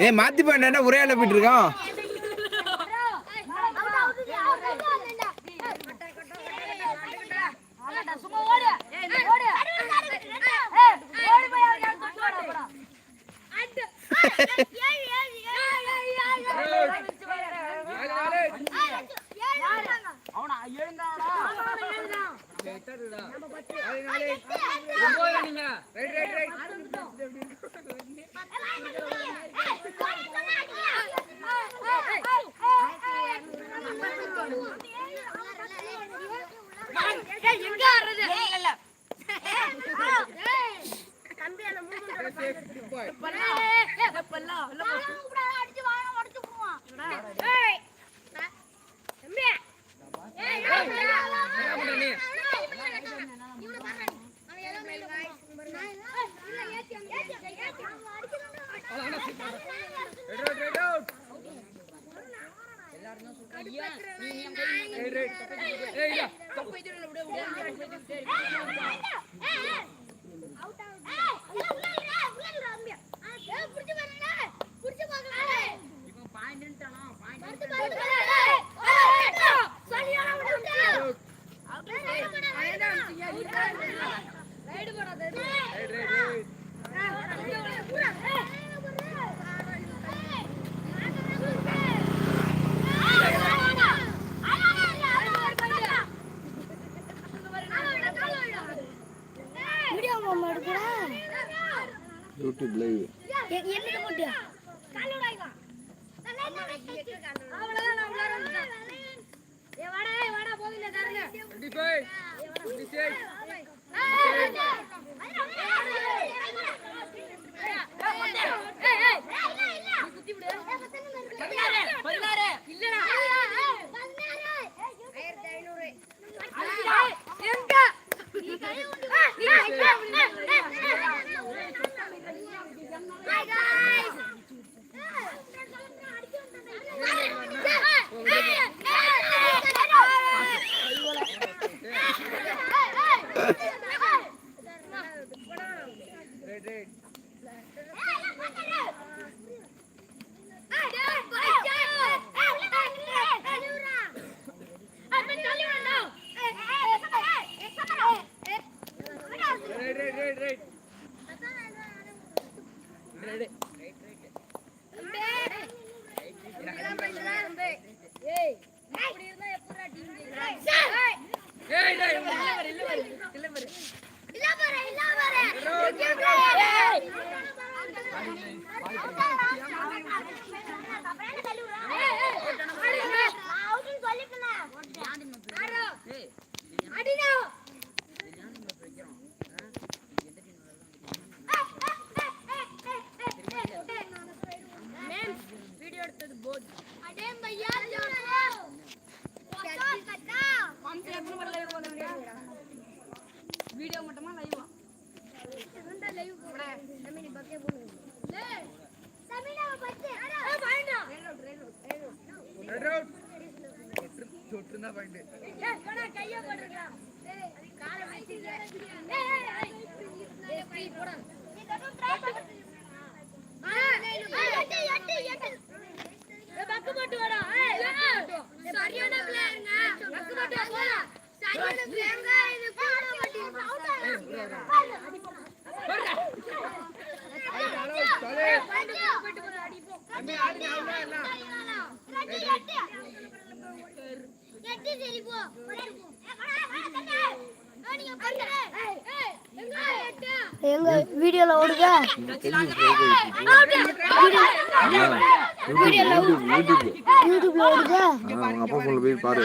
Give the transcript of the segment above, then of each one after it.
ஏ மாத்தி பண்ண உரையாட போயிட்டு இருக்கான் சும்மா ஓடு ஓடு புடிச்சு போய் அவன் தொட்டு எங்க வீடியோல ஓடுதா யூடியூப்ல ஓடுதா அவங்க அப்பா போன்ல போய் பாரு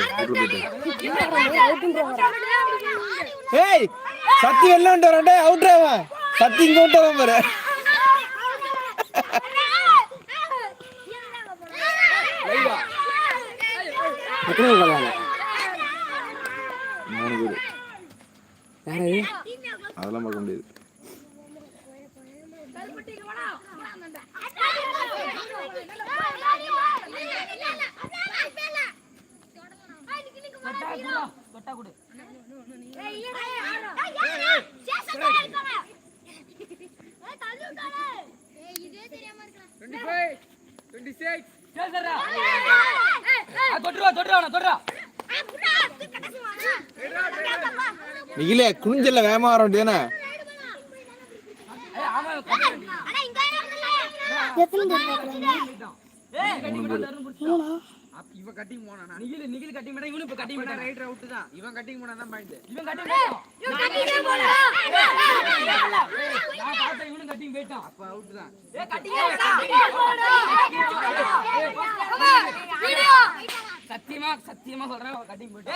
ஏய் சத்தி வெளில வந்துட்டு சத்தி இங்க வந்துட்டு வரான் பாரு. எத்தனை பேர் விளையாடல மூணு பேர். அதெல்லாம் பார்க்க முடியாது. இதே தெரியாம இருக்கலாம். நிகிலே குனிஞ்சல்ல வேகமா வர வேண்டியதானே இவன் கட்டிங் போனானா? நிகில் நிகில் கட்டிங் பண்ணா இவனும் இப்ப கட்டிங் பண்ணா ரைட் அவுட் தான் இவன் கட்டிங் போனா தான் பாயிண்ட் இவன் கட்டிங் நான் பார்த்தா இவனும் கட்டிங் போயிட்டான். அப்ப அவுட் தான் ஏ கட்டிங் சத்தியமா சத்தியமா சொல்றேன் அவன் கட்டிங் ஃபர்ஸ்ட்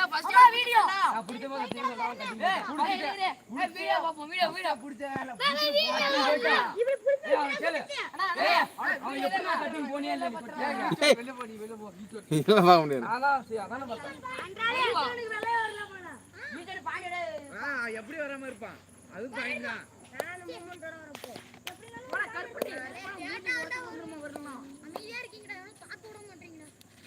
வீடியோ. நான் பிடிச்சமா சத்தியமா சொல்றேன் கட்டிங் போயிட்டான் வீடியோ பாப்போம் வீடியோ வீடியோ பிடிச்ச ஏய் அவன் கேளு ஏய் அவன் எப்படி கட்டிங் போனியா இல்ல நீ பட்டியா வெளிய போ நீ வெளிய போ. அதான் சரி, அதானே பார்த்தேன் ஆ, எப்படி வராம இருப்பான்? அது பாயிண்ட் தான்.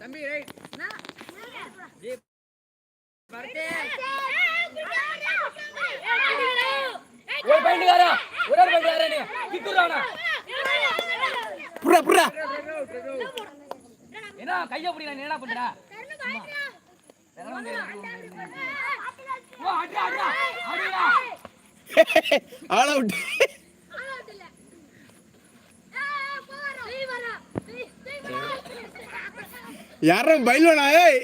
தம்பி ரைட் ஒரு பாயிண்ட் காரா ஒரு பாயிண்ட் காரா நீ கிக்குறானா புறா என்ன கைய புடிடா நீ என்ன பண்றா ஓ அடி அடி அடிடா ஆள் அவுட் யாரும் பைல்வானா? ஏய்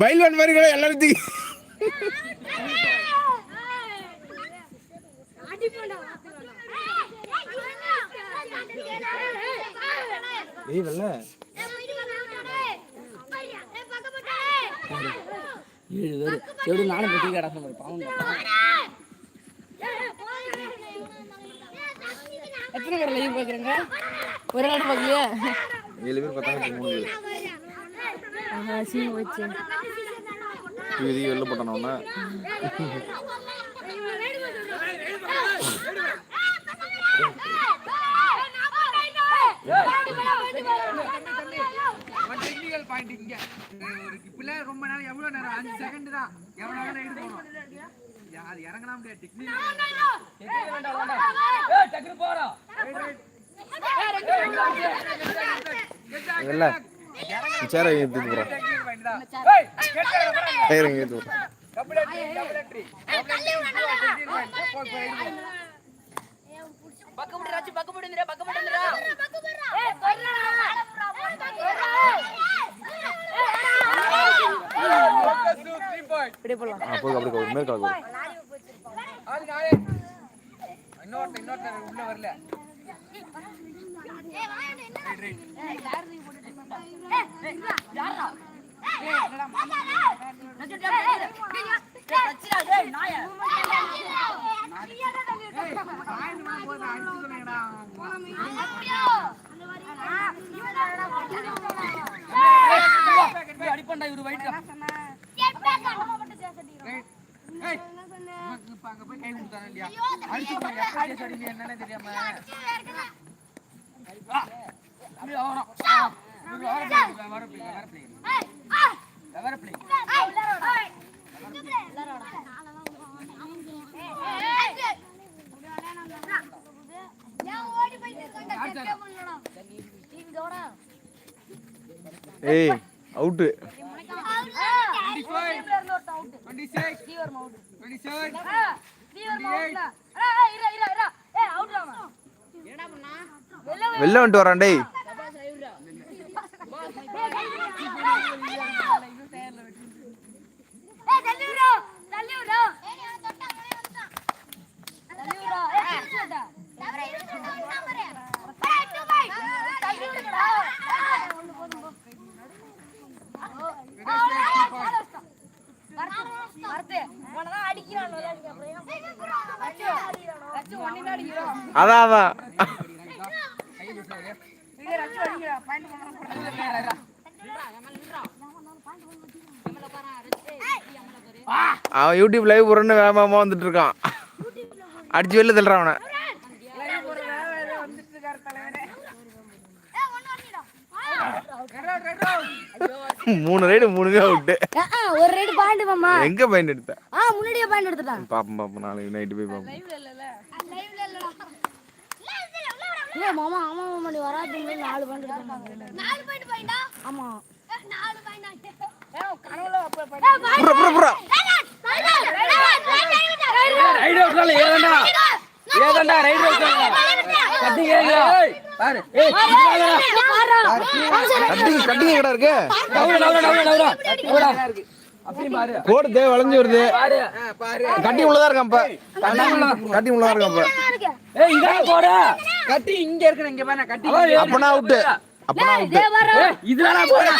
பைல்வான் மாதிரி கூட எல்லாரும் தூக்கி ஏய் வெள்ள. ஏழு பேர். எப்படி நானும் கட்டி கடை சொன்னேன் பாவம் எத்தனை பேர் லைவ் பாக்குறீங்க ஒரு நாள் பாக்கலையா ஏழு பேர் பார்த்தாங்க இப்போ மூணு பேர் சீன் வச்சு டிவி வெளில போட்டானோன்னா டெக்னிக்கல் பாயிண்ட் இங்க ஒரு பிள்ளை ரொம்ப நேரம் எவ்வளவு நேரம் அஞ்சு செகண்ட் தான் எவ்வளவு நேரம் ரைடு போகணும் யார் இறங்கலாம் முடியாது டெக்னிக்கல் டக்குனு போறோம் இல்ல. சேரை எடுத்துட்டு போறா. பக்கம் பக்கம் ஏய் கொல்லடா ஃபோக்கஸ் டு 3 பாயிண்ட் ஆ போய் கால் நாளே இன்னொருத்த இன்னொருத்த உள்ள வரல. அடிப்பண்டா இவரு வயிற்று ஏய் உனக்கு அடிச்சு என்னன்னு தெரியாம ஏய் அவுட்டு 25 26 27 வெளில வந்துட்டு வரான் டேய் அதான் அதான் அவன் யூடியூப் லைவ் போறன்னு வேகமா வந்துட்டு இருக்கான். அடிச்சு வெளில தள்ளுறான் அவனை. மூணு ரைடு மூணுமே அவுட்டு ஒரு ரைடு பாயிண்ட் மாமா. எங்க பயன் எடுத்த? ஆ முன்னாடியே பாயிண்ட் எடுத்துட்டான். பாப்போம் பாப்போம். நாளைக்கு நைட்டு போய் பாப்போம். இல்ல மாமா ஆமா மாமா நீ வராதுங்க நாலு பாயிண்ட் எடுத்தாங்க நாலு பாயிண்ட் பாயிண்டா ஆமா நாலு பாயிண்ட் புறா புறா புறா ரைட் அவுட்ல ஏதண்டா ஏதண்டா ரைட் அவுட்ல கட்டிங்க ஏய் பாரு ஏய் கட்டிங் கட்டிங் கடை இருக்கு டவுல டவுல டவுல டவுல டவுல அப்படி பாரு. கோடு தே வளைஞ்சு வருது. பாரு. பாரு. கட்டி உள்ளதா இருக்கான் கட்டி உள்ளதா இருக்கான் கட்டி இங்க இருக்கு இங்க பாரு கட்டி அப்பனா அவுட்டு அப்பனா போடா. இங்க வேணா போடா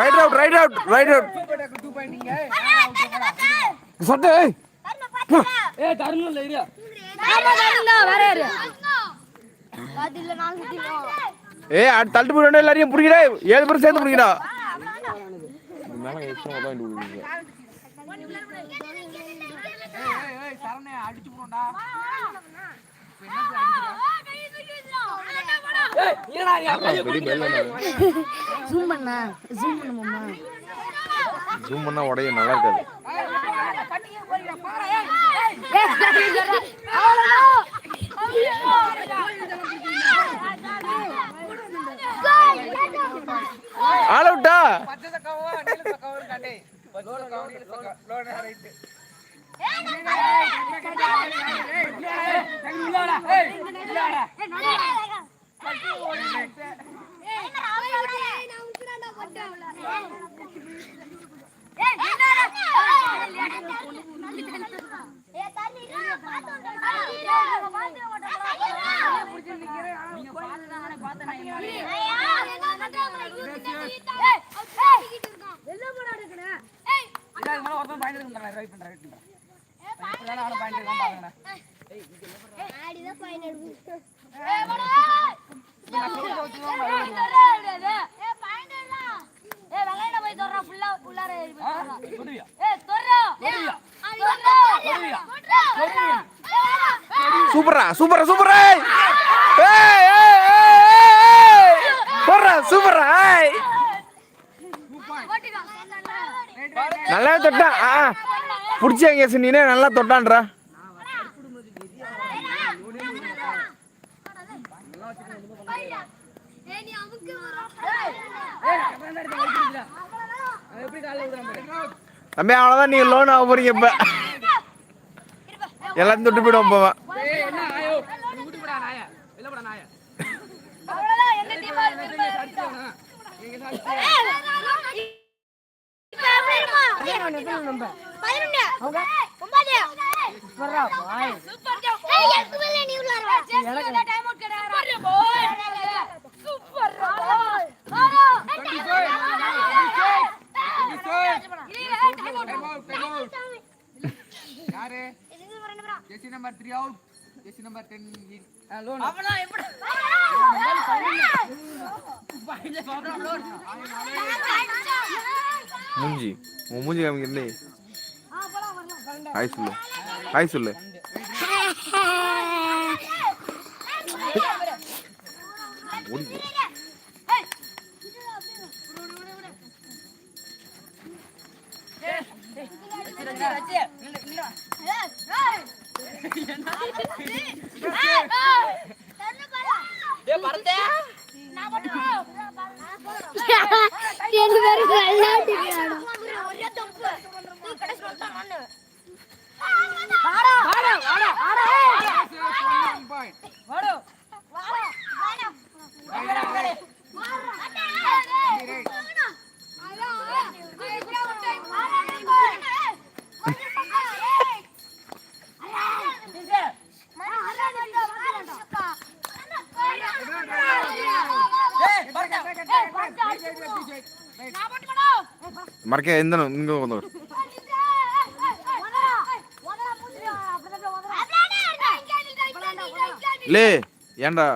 right out right out right out right out 2 point இங்க அவுட் போடா சட்டு ஏய் தரணும் இல்ல இரு. வேற யாரு ஏய் அடு தள்ளிட்டு போய் எல்லாரையும் புடிக்கடா. ஏழு பேரும் சேர்ந்து புடிக்கடா. மேல எக்ஸ்ட்ரா தான் இட்டு ஏய் ஏய் ஏய் சரணே அடிச்சு போடா ஜூம் பண்ண ஜூம் பண்ண மாமா ஜூம் பண்ணா உடைய நல்லா இருக்காது. ஆல் அவுட்டா பச்சை சக்காவா நீல சக்காவா சூப்பரா சூப்பரா சூப்பரா போடுறா சூப்பரா நல்லா தொட்டான் ஆ பிடிச்சாங்க சொன்னீனே நல்லா தொட்டான்றா எப்படி காலையில் விடுறாங்க தம்பி அவ்வளோதான் நீங்கள் லோன் ஆக போறீங்க இப்போ எல்லாத்தையும் தொட்டு போயிடுவோம் போவேன் ஏய், என்ன ஆயோ? நீ விட்டு போடா, நாயே. வெளில போடா, நாயே. அவ்வளவுதான், எங்க team ஆ நீங்க திரும்ப சாப்பிட்டியாண்ணா? நீங்க சாப்பிட்டியா? இப்ப எப்படி இருக்கும்? பதினொன்னு. ஒன்பது. சூப்பர் ஜோ. ஏய், எனக்கு மேல நீ உள்ள வர. time out கிடையாது. Super boy. Twenty-five. Twenty-six. Twenty-six. Time out, time out. யாரு jersey number three out jersey number ten அவனா எப்படி? மூஞ்சி. உன் மூஞ்சி காமிக்கிறே ஹாய் சொல்லு. ஹாய் சொல்லு. ஓடி போ. ரச்சி, ரெண்டு பேரும் விளையாட்டு ஒரே தப்பு கடைசி வந்துட்டான் நானு வாடா வாடா வாடா வாடா பாயிண்ட் வாடா. வாடா வாடா டேய், பரதே. மறக்க எந்த இங்க வந்து லே ஏன்டா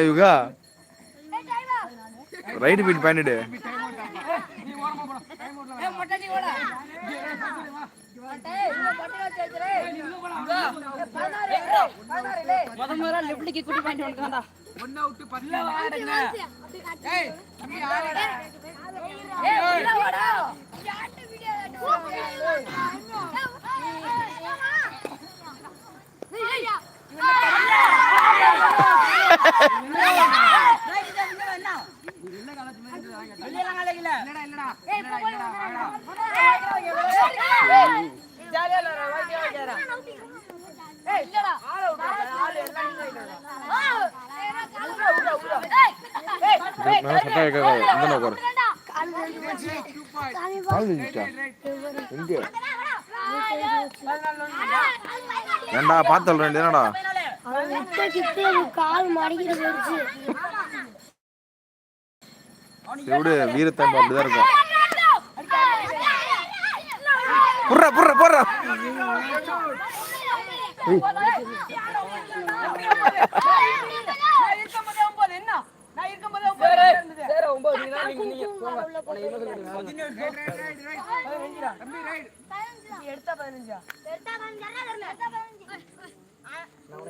யுகா ரைடு பீட் பண்ணிடு முத முதல்ல லெஃப்ட்க்கு குட்டி பாயிண்ட் வந்துட்டான்டா ஒன்னு அவுட் பத்து ஏய் தம்பி ஆடுடா ஏய் உள்ள வாடா வெளியலாம் கலைக்கல இல்லடா இல்லடா இல்லடா இல்லடா ஆடா ஜாலியா இல்ல இந்த பார்த்து சொல்றேன் என்னடா அவன் கால் போயிடுச்சு வீரத்தம்பு அப்படிதான் இருக்கும் புர்றா புர்றா புர்றா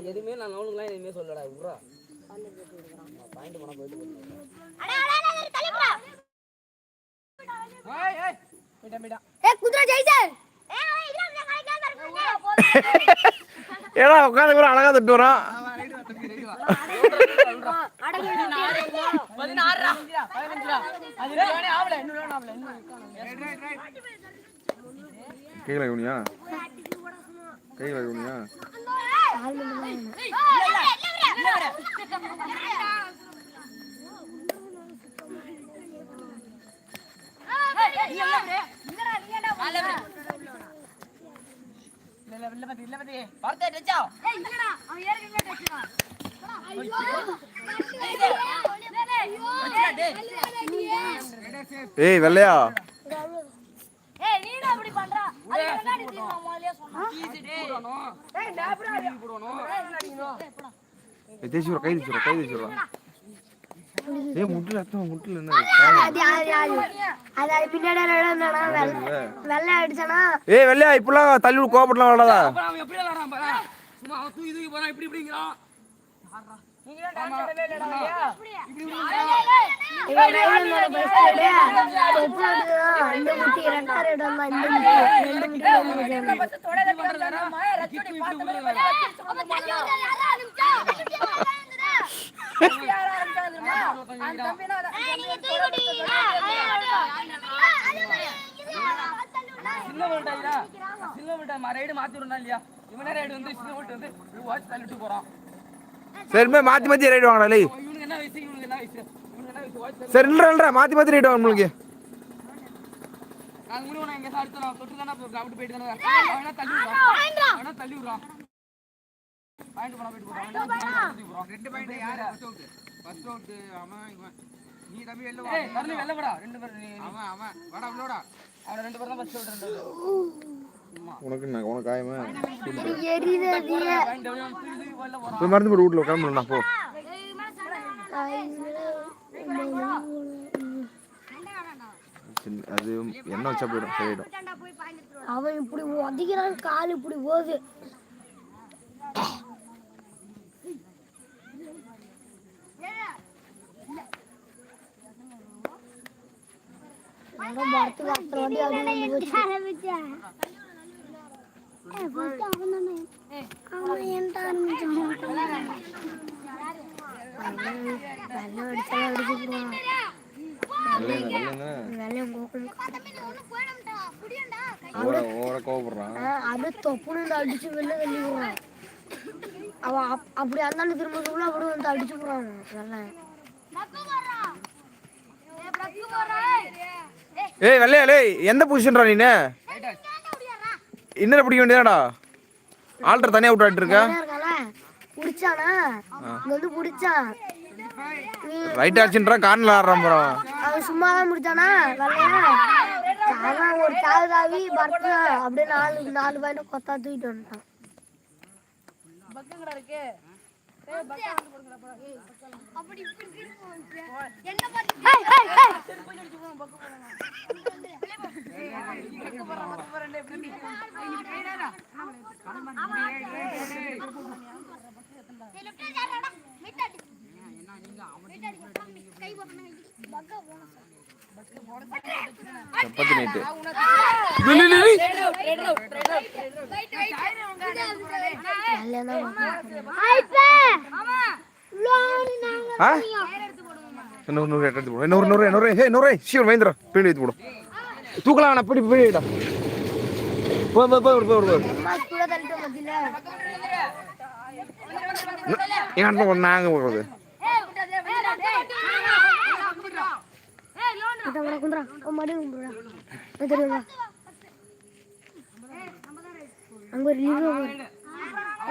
எதுவுமே நான் அவனுக்குலாம் எதுவுமே சொல்லடா விட்றா பாயிண்ட் பண்ண போயிட்டு ஏய் குதிரை ஜெயிச்சர் ஏடா உட்காந்து கூட அழகா தட்டு வரான் வா ரைட் வா தம்பி ரைட் இல்ல இல்ல பத்தி இல்ல பத்தி பார்த்தே டச்சா ஏய் வெள்ளையா? ஏய் நீடா அப்படி பண்றா. அது முன்னாடி தீர்மா முதல்லயே சொன்னா. ஏய், தேய்ச்சி விட்றா, கை தேய்ச்சி விட்றா, கை தேய்ச்சி விட்றா. ஏய் முட்டில் ரத்தம் முட்டில் என்ன? அது அது அது. அது அது பின்னாடி நடந்தானா வெள்ளை அடிச்சானா? ஏய் வெள்ளையா இப்பெல்லாம் தள்ளி விட்டு கோபப்படலாம் விளாடாதா. அப்புறம் அவன் எப்படி விளையாடுறான் பாரு? சும்மா அவன் தூக்கி தூக்கி போறான் இப்படி இப்படிங்கிறான். நீங்க ரைடு மாத்தி இல்லையா இவனே ரைடு வந்து வந்து போறான் ரைடு வாங்கடா இவனுக்கு என்ன இவனுக்கு என்ன என்ன சரி இல்லைடா இல்லைடா ரைடு வாங்க உங்களுக்கு நான் முடிவு நான் எங்க அடுத்து தொட்டு தானே அப்படி போயிட்டு தானே அவனா தள்ளி விடுறான் அவனா தள்ளி விடுறான் பாயிண்ட் போயிட்டு போறான் ரெண்டு பாயிண்ட் யாரு ஃபர்ஸ்ட் அவுட் அவுட் அவன் இவன். நீ தம்பி வெளில வா. ஏய் தள்ளி வெளில போடா ரெண்டு பேரும் நீ- அவன் அவன். வாடா உள்ளோடா அவன ரெண்டு பேரும் தான் ஃபர்ஸ்ட் விட்டு ரெண்டு உனக்கு என்ன உனக்கு போறான் போய் மருந்து போட்டு வீட்டில் கிளம்பலாம் போ. அது எண்ணெய் வச்சா போயிடும் சரியிடும் அவன் இப்படி ஒதிக்கிறான் கால் இப்படி போகுது அடிச்சு வெளில தள்ளி விடுறான் அப்- அப்படி அந்தாண்டு திரும்பக்குள்ள அப்படி வந்து அடிச்சு போறான் வெள்ளம் ஏய் வெள்ளையா லே எந்த பொசிஷன்டா நீனு இன்னும் பிடிக்க வேண்டியதாடா ஆல்டர் தனியாக விட்டு இருக்க? புடிச்சானா இங்க வந்து புடிச்சான் ரைட் ஆச்சுன்றா கார்னில் ஆடுறான் போகிறான் அவன் சும்மா தான் முடிச்சானா வெள்ளையா? அவன் ஒரு தாவி தாவி பரத்து அப்படியே நாலு நாலு பாயிண்ட் கொத்தா தூக்கிட்டு வந்துட்டான். கை பக்கம் பக்கம் போனோம் தான் ஆ இன்னொரு நூறு எடுத்து போடும் இன்னொரு நூறு நூறு ஹே நூறு சீக்கிரம் வைந்திரா பின்னாடி எடுத்து போடும் தூக்கலாம் வேணாம் பிடி போயிடா போ போ போ போ போ. அம்மா கூட தள்ளிட்டு மத்தியில எங்க அண்ணன் நாங்கள் போகிறது குண்டா குண்டா ஓ மடி குண்டா தெரியுமா அங்க ஒரு லிவ்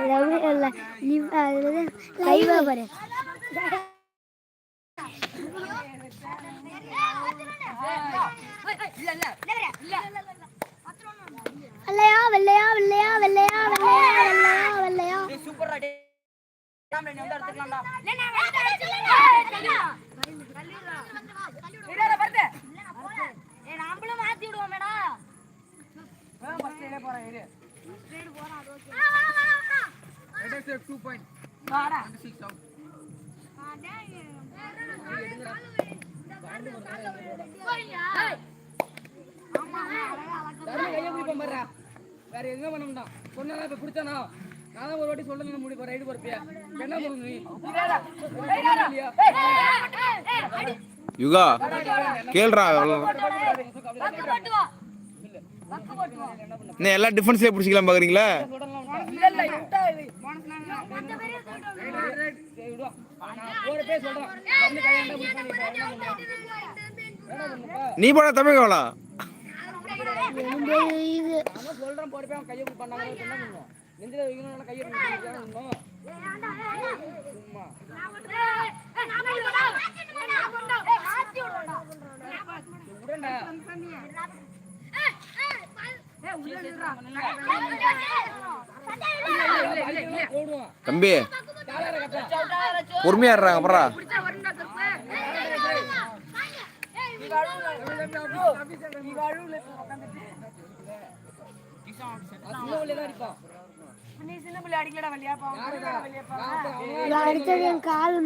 லவ் இல்ல லிவ் அது லைவ் பாரு. வெள்ளையா வெள்ளையா வெள்ளையா வெள்ளையா வெள்ளையா வெள்ளையா வெள்ளையா. சூப்பர் டே. எடுத்துக்கலாம்டா. நம்மளும் மாத்தி விடுவோம் மேடா ஃபர்ஸ்ட் டே போறேன் இரு. ரெட் சேவ் 2 பாயிண்ட் வாடா 6 அவுட் தருண கையை பிடிப்போம் பாருடா. வேற எதுவும் பண்ண மாட்டான் சொன்னா இப்ப பிடிச்சானா நான் ஒரு வாட்டி சொல்ல முடியும் ரைடு போறப்பியா என்ன பண்ணுங்க யுகா கேள்றா என்ன எல்லா டிஃபென்ஸ்லேயே பிடிச்சிக்கலாம் பிடிப்பா நீ எலும்பே இது. நான் சொல்றேன் அவன் கையை பண்ணாங்க தம்பி பொறுமையா இருறாங்க அப்புறம் அடிப்பான் நீ சின்ன பிள்ளை அடிக்கலடா வழியாப்பா யாருடா நான் அடிச்சது என் கால்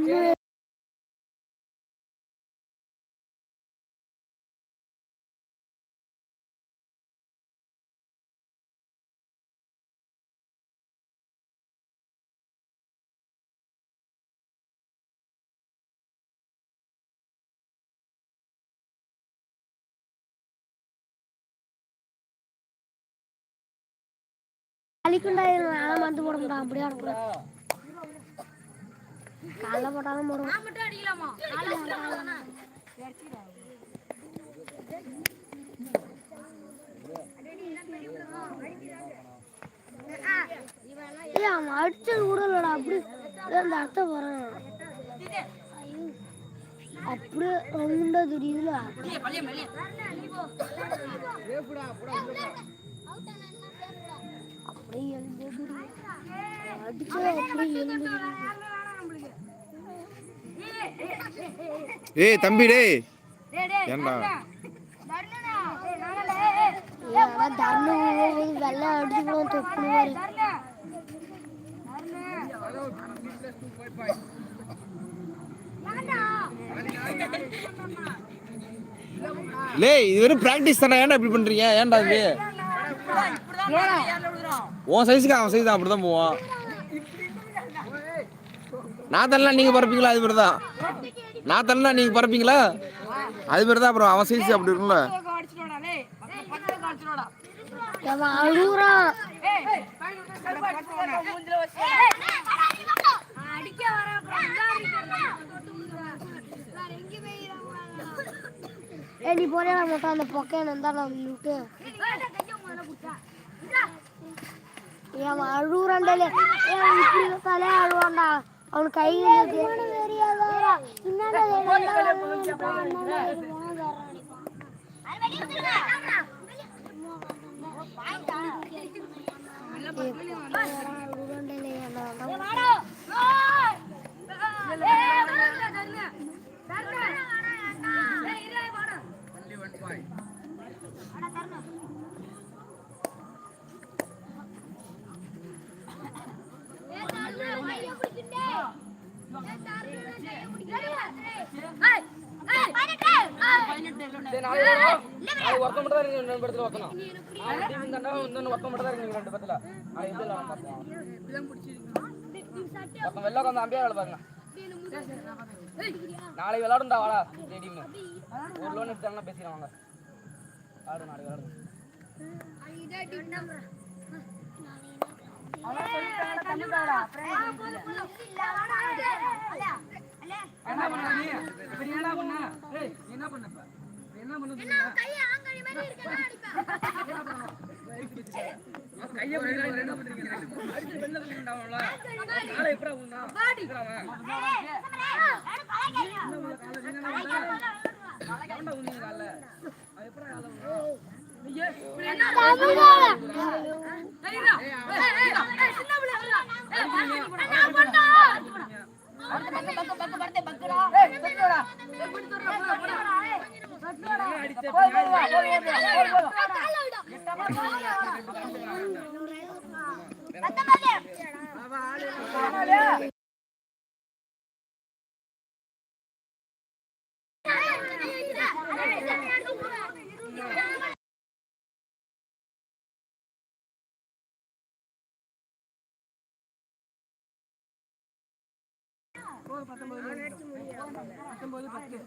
வலிக்குண்டா நான் மந்து போட முடியும் அப்படியே அனுப்புறேன் காலைல போட்டாலும் போடுவோம். நான் மட்டும் அடிக்கலாமா? ஏய் அவன் அடிச்சது விடலடா அப்படி. அந்த அத்தை போறான் அப்படியே ரவுண்டா தெரியுதுல அப்படியே ஏய் தம்பி டேய் ஏன்டா தண்ணி ஊறும்போது வெள்ளை அடிச்சு போடும் தொப்புனு மாதிரி லேய் இது வெறும் பிராக்டிஸ் தானே ஏன்டா இப்படி பண்றீங்க ஏன்டா இது உன் சைஸுக்கு அவன் சைஸ் அப்படிதான் போவான். நான் தரலாம் நீங்க பறப்பீங்களா? அது மாதிரி தான் நான் தரலாம் நீங்க பறப்பீங்களா? அது மாதிரி தான் அப்புறம் அவன் சைஸ் அப்படி இருக்கும்ல. நீ போறியா மட்டும் அந்த பொக்கையன் இருந்தா நான் விட்டு அவன் ஏய், அவன் இப்படி இருக்காலே அழுவான்டா அவனுக்கு கை டேய் ஒருத்தன் மட்டும் தான் இருக்கு ரெண்டு நாளை டீம் இருந்தா இன்னொன்னு ஒருத்தன் மட்டும் தான் இருக்கு ரெண்டு படத்துல. நாளை இது இல்லாம பார்த்தோம் ஒருத்தன் வெளில உட்காந்து அம்பியா வேலை பாருங்க. நாளைக்கு விளையாடுண்டா வாடா டீம் ஒரு லோன் எடுத்தாங்கன்னா பேசிக்கலாம் வாங்க. ஆடு நாளைக்கு விளையாடுங்க என்ன பண்ண நீ? என்ன பண்ண என்ன பண்ண இப்ப இப்ப என்ன பண்ண தெரியுமா? கையை பிடிக்கிறா, நீ என்ன பண்றீங்க? அடிச்சு வெளில. நாளை எப்படா எப்படா ஏன் இப்படி என்ன அடிச்ச பத்தொன்பது பத்து